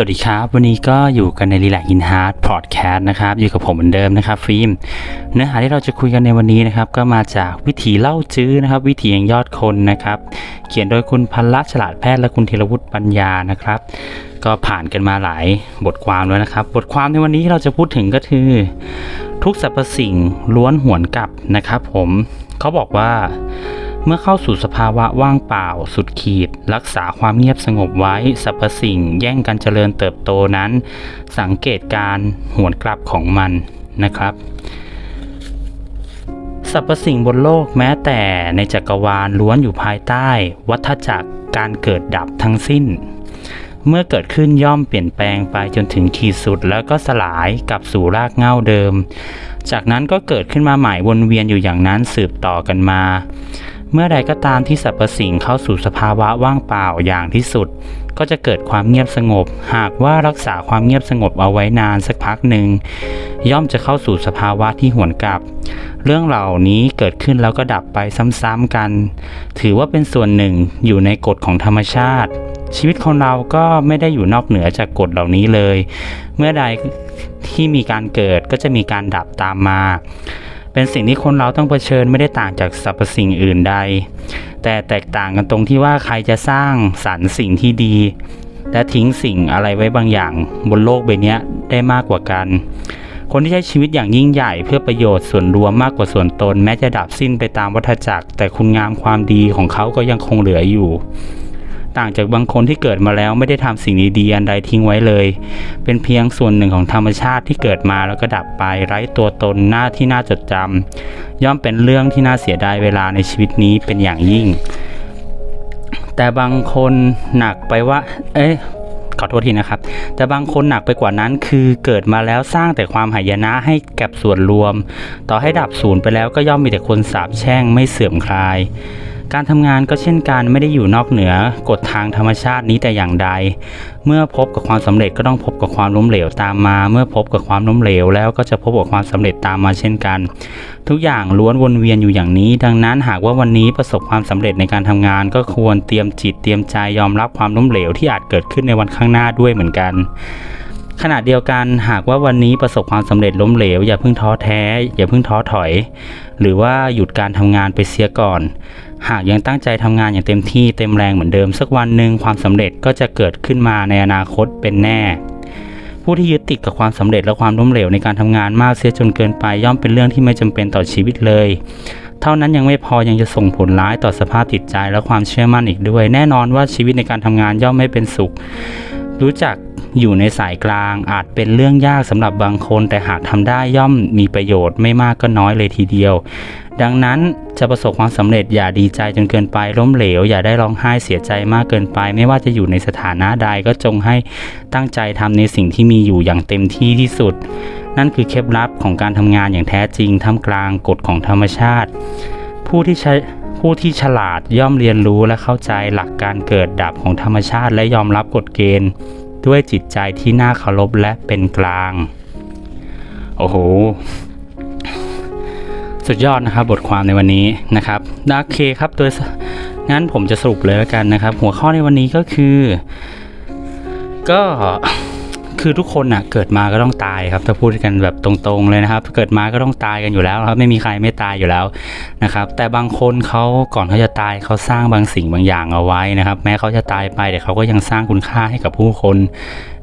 สวัสดีครับ วันนี้ก็อยู่กันในรีแลกอินฮาร์ดพอดแคสต์นะครับ อยู่กับผมเหมือนเดิมนะครับฟิล์มเนื้อหาที่เราจะคุยกันในวันนี้นะครับ ก็มาจากวิถีเล่าจื้อนะครับ วิถีแห่งยอดคนนะครับ เขียนโดยคุณพันละฉลาดแพทย์และคุณธีรวุฒิปัญญานะครับ ก็ผ่านกันมาหลายบทความแล้วนะครับ บทความในวันนี้ที่เราจะพูดถึงก็คือ ทุกสรรพสิ่งล้วนหวนกลับนะครับ ผมเขาบอกว่า เมื่อเข้าสู่สภาวะว่างเปล่า สุดขีด รักษาความเงียบสงบไว้สรรพสิ่งแย่งกันเจริญเติบโตนั้น สังเกตการหวนกลับของมันนะครับสรรพสิ่งบนโลกแม้แต่ในจักรวาลล้วนอยู่ภายใต้ วัฏจักรการเกิดดับทั้งสิ้น เมื่อเกิดขึ้นย่อมเปลี่ยนแปลงไปจนถึงขีดสุดแล้วก็สลายกลับสู่รากเง้าเดิม จากนั้นก็เกิดขึ้นมาใหม่วนเวียนอยู่อย่างนั้นสืบต่อกันมา เมื่อใดก็ตามที่สรรพสิ่งเข้าสู่สภาวะว่างเปล่าอย่างที่สุด ก็จะเกิดความเงียบสงบ หากว่ารักษาความเงียบสงบเอาไว้นานสักพักหนึ่งย่อมจะเข้าสู่สภาวะที่หวนกลับ เรื่องเหล่านี้เกิดขึ้นแล้วก็ดับไปซ้ำๆกัน ถือว่าเป็นส่วนหนึ่งอยู่ในกฎของธรรมชาติ ชีวิตของเราก็ไม่ได้อยู่นอกเหนือจากกฎเหล่านี้เลย เมื่อใดที่มีการเกิดก็จะมีการดับตามมา เป็นสิ่งที่คนเราต้องเผชิญไม่ได้ต่างจากสรรพสิ่งอื่นใด แต่แตกต่างกันตรงที่ว่าใครจะสร้างสรรค์สิ่งที่ดี และทิ้งสิ่งอะไรไว้บางอย่างบนโลกใบนี้ได้มากกว่ากัน คนที่ใช้ชีวิตอย่างยิ่งใหญ่เพื่อประโยชน์ส่วนรวมมากกว่าส่วนตน แม้จะดับสิ้นไปตามวัฏจักร แต่คุณงามความดีของเขาก็ยังคงเหลืออยู่ ต่างจากบางคนที่เกิดมาแล้วไม่ได้ทำสิ่งดีๆอันใดทิ้งไว้เลย เป็นเพียงส่วนหนึ่งของธรรมชาติที่เกิดมาแล้วก็ดับไปไร้ตัวตนหน้าที่น่าจดจำย่อมเป็นเรื่องที่น่าเสียดายเวลาในชีวิตนี้เป็นอย่างยิ่ง แต่บางคนหนักไปว่า เอ๊ะขอโทษทีนะครับ แต่บางคนหนักไปกว่านั้นคือเกิดมาแล้วสร้างแต่ความหายนะให้กับส่วนรวม ต่อให้ดับศูนย์ไปแล้วก็ย่อมมีแต่คนสาบแช่งไม่เสื่อมคลาย การทำงานก็เช่นกันไม่ได้อยู่นอกเหนือกฎทางธรรมชาตินี้แต่อย่างใด เมื่อพบกับความสำเร็จก็ต้องพบกับความล้มเหลวตามมา เมื่อพบกับความล้มเหลวแล้วก็จะพบกับความสำเร็จตามมาเช่นกัน ทุกอย่างล้วนวนเวียนอยู่อย่างนี้ ดังนั้นหากว่าวันนี้ประสบความสำเร็จในการทำงาน ก็ควรเตรียมจิตเตรียมใจยอมรับความล้มเหลวที่อาจเกิดขึ้นในวันข้างหน้าด้วยเหมือนกัน ขณะเดียวกันหากว่าวันนี้ประสบความสำเร็จล้มเหลว อย่าเพิ่งท้อแท้ อย่าเพิ่งท้อถอย หรือว่าหยุดการทำงานไปเสียก่อน หากยังตั้งใจทำงานอย่างเต็มที่เต็มแรงเหมือนเดิม สักวันหนึ่งความสำเร็จก็จะเกิดขึ้นมาในอนาคตเป็นแน่ ผู้ที่ยึดติดกับความสำเร็จและความล้มเหลวในการทำงานมากเสียจนเกินไปย่อมเป็นเรื่องที่ไม่จำเป็นต่อชีวิตเลยเท่านั้นยังไม่พอยังจะส่งผลร้ายต่อสภาพจิตใจและความเชื่อมั่นอีกด้วย แน่นอนว่าชีวิตในการทำงานย่อมไม่เป็นสุข รู้จัก อยู่ในสายกลางอาจเป็นเรื่องยากสำหรับบางคน แต่หากทำได้ย่อมมีประโยชน์ไม่มากก็น้อยเลยทีเดียว ดังนั้นจะประสบความสำเร็จอย่าดีใจจนเกินไปล้มเหลว อย่าได้ร้องไห้เสียใจมากเกินไป ไม่ว่าจะอยู่ในสถานะใดก็จงให้ตั้งใจทำในสิ่งที่มีอยู่อย่างเต็มที่ที่สุด นั่นคือเคล็ดลับของการทำงานอย่างแท้จริงท่ามกลางกฎของธรรมชาติ ผู้ที่ใช้ผู้ที่ฉลาดย่อมเรียนรู้และเข้าใจหลักการเกิดดับของธรรมชาติและยอมรับกฎเกณฑ์ ด้วยจิตใจที่น่าเคารพและเป็นกลาง โอ้โห สุดยอดนะครับบทความในวันนี้นะครับโอเคครับโดยงั้นผมจะสรุปเลยแล้วกันนะครับ หัวข้อในวันนี้ก็คือ ก็ คือทุกคนน่ะเกิดมาก็ต้องตายครับถ้าพูดกันแบบตรงๆเลยนะครับ เกิดมาก็ต้องตายกันอยู่แล้วครับ ไม่มีใครไม่ตายอยู่แล้วนะครับ แต่บางคนเขาก่อนเขาจะตายเขาสร้างบางสิ่งบางอย่างเอาไว้นะครับ แม้เขาจะตายไปแต่เขาก็ยังสร้างคุณค่าให้กับผู้คน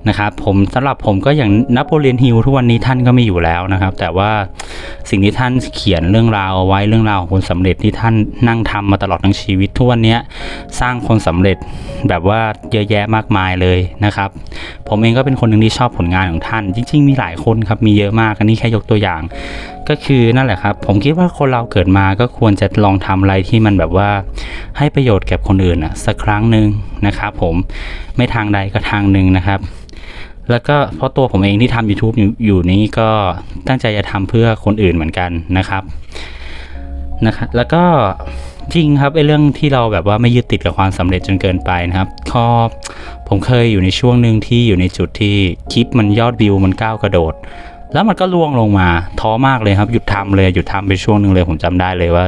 นะครับผมสำหรับผมก็อย่างนโปเลียนฮิลทุกวันนี้ท่านก็มีอยู่แล้วนะครับ แต่ว่าสิ่งที่ท่านเขียนเรื่องราวเอาไว้เรื่องราวของคนสำเร็จที่ท่านนั่งทำมาตลอดทั้งชีวิตทุกวันนี้สร้างคนสำเร็จแบบว่าเยอะแยะมากมายเลยนะครับ ผมเองก็เป็นคนหนึ่งที่ชอบผลงานของท่าน จริง ๆ มีหลายคนครับมีเยอะมากอันนี้แค่ยกตัวอย่าง ก็คือนั่นแหละครับ ผมคิดว่าคนเราเกิดมาก็ควรจะลองทำอะไรที่มันแบบว่าให้ประโยชน์แก่คนอื่นอะสักครั้งหนึ่งนะครับผมไม่ทางใดก็ทางหนึ่งนะครับ แล้วก็เพราะตัวผมเองที่ทำ YouTube อยู่อยู่นี้ก็ตั้งใจจะทำเพื่อคนอื่นเหมือนกันนะครับนะครับแล้วก็จริงครับไอ้เรื่องที่เราแบบว่าไม่ยึดติดกับความสำเร็จจนเกินไปนะครับข้อผมเคยอยู่ในช่วงหนึ่งที่อยู่ในจุดที่คลิปมันยอดวิวมันก้าวกระโดด แล้วมันก็ล่วงลงมาท้อมากเลยครับ หยุดทำเลยหยุดทำไปช่วงหนึ่งเลยผมจำได้เลยว่า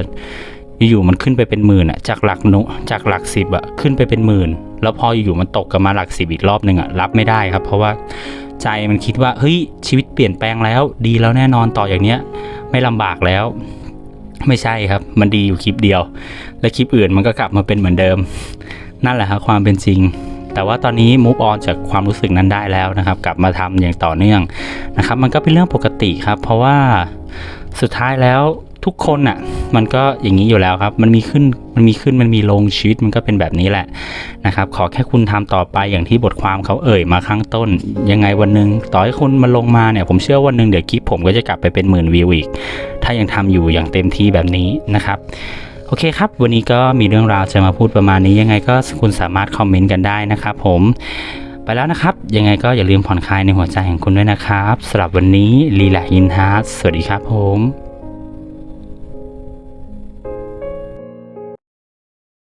อยู่ๆมันขึ้นไปเป็นหมื่นอะจากหลักนุจากหลักสิบอะขึ้นไปเป็นหมื่น แล้วพออยู่ๆมันตกกลับมาหลักสิบอีกรอบหนึ่งอะรับไม่ได้ครับ เพราะว่าใจมันคิดว่าเฮ้ยชีวิตเปลี่ยนแปลงแล้วดีแล้วแน่นอนต่ออย่างเนี้ย ไม่ลำบากแล้ว ไม่ใช่ครับ มันดีอยู่คลิปเดียว และคลิปอื่นมันก็กลับมาเป็นเหมือนเดิม นั่นแหละครับความเป็นจริง แต่ว่าตอนนี้ move on จากความรู้สึกนั้นได้แล้วนะครับ กลับมาทำอย่างต่อเนื่องนะครับ มันก็เป็นเรื่องปกติครับ เพราะว่าสุดท้ายแล้วทุกคนอะมันก็อย่างนี้อยู่แล้วครับ มันมีขึ้นมันมีขึ้นมันมีลงชีวิตมันก็เป็นแบบนี้แหละนะครับ ขอแค่คุณทำต่อไปอย่างที่บทความเขาเอ่ยมาข้างต้น ยังไงวันหนึ่งต่อให้คุณมาลงมาเนี่ย ผมเชื่อวันหนึ่งเดี๋ยวคลิปผมก็จะกลับไปเป็นหมื่นวิวอีก ถ้ายังทำอยู่อย่างเต็มที่แบบนี้นะครับ โอเคครับ วันนี้ก็มีเรื่องราวจะมาพูดประมาณนี้ยังไงก็คุณสามารถคอมเมนต์กันได้นะครับผมไปแล้วนะครับ ยังไงก็อย่าลืมผ่อนคลายในหัวใจของคุณด้วยนะครับสำหรับวันนี้ลีลาอินฮาร์สวัสดีครับผม